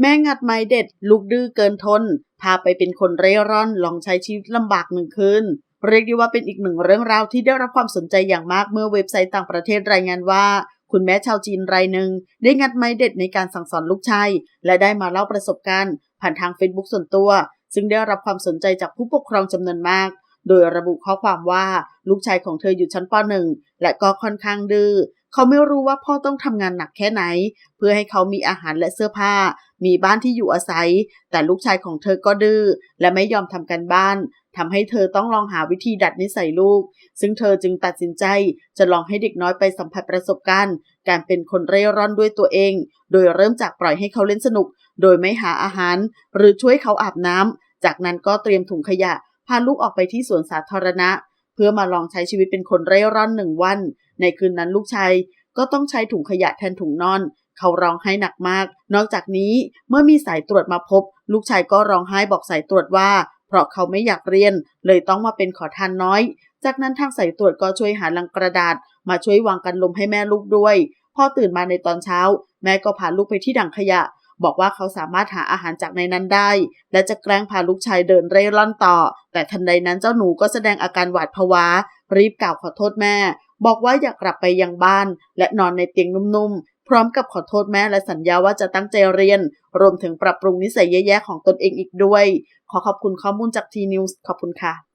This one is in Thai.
แม่งัดไม้เด็ด ลูกดื้อเกินทน พาไปเป็นคนเร่ร่อนลองใช้ชีวิตลำบากหนึ่งคืนเรียกได้ว่าเป็นอีกหนึ่งเรื่องราวที่ได้รับความสนใจอย่างมากเมื่อเว็บไซต์ต่างประเทศรายงานว่า คุณแม่ชาวจีนรายหนึ่งได้งัดไม้เด็ดในการสั่งสอนลูกชายและได้มาเล่าประสบการณ์ ผ่านทางเฟซบุ๊กส่วนตัว ซึ่งได้รับความสนใจจากผู้ปกครองจำนวนมาก โดยระบุข้อความว่าลูกชายของเธออยู่ชั้นป .1 และก็ค่อนข้างดื้อ เขาไม่รู้ว่าพ่อต้องทำงานหนักแค่ไหน เพื่อให้เขามีอาหารและเสื้อผ้า มีบ้านที่อยู่อาศัย แต่ลูกชายของเธอก็ดื้อและไม่ยอมทำการบ้านทำให้เธอต้องลองหาวิธีดัดนิสัยลูก ซึ่งเธอจึงตัดสินใจจะลองให้เด็กน้อยไปสัมผัสประสบการณ์ การเป็นคนเร่ร่อนด้วยตัวเอง โดยเริ่มจากปล่อยให้เขาเล่นสนุก โดยไม่หาอาหาร หรือช่วยเขาอาบน้ำจากนั้นก็เตรียมถุงขยะพาลูกออกไปที่สวนสาธารณะ เพื่อมาลองใช้ชีวิตเป็นคนเร่ร่อนหนึ่งวัน ในคืนนั้นลูกชายก็ต้องใช้ถุงขยะแทนถุงนอน เขาร้องไห้หนักมาก นอกจากนี้เมื่อมีสายตรวจมาพบ ลูกชายก็ร้องไห้บอกสายตรวจว่า เพราะเขาไม่อยากเรียน เลยต้องมาเป็นขอทานน้อย จากนั้นทางสายตรวจก็ช่วยหาลังกระดาษ มาช่วยวางกันลมให้แม่ลูกด้วยพ่อตื่นมาในตอนเช้า แม่ก็พาลูกไปที่ถังขยะ บอกว่าเขาสามารถหาอาหารจากในนั้นได้ และจะแกล้งพาลูกชายเดินเร่ร่อนต่อ แต่ทันใดนั้นเจ้าหนูก็แสดงอาการหวาดผวารีบกล่าวขอโทษแม่ บอกว่าอยากกลับไปยังบ้าน และนอนในเตียงนุ่มๆ พร้อมกับขอโทษแม่และสัญญาว่าจะตั้งใจเรียน รวมถึงปรับปรุงนิสัยแย่ๆของตนเองอีกด้วย ขอขอบคุณข้อมูลจากทีนิวส์ขอบคุณค่ะ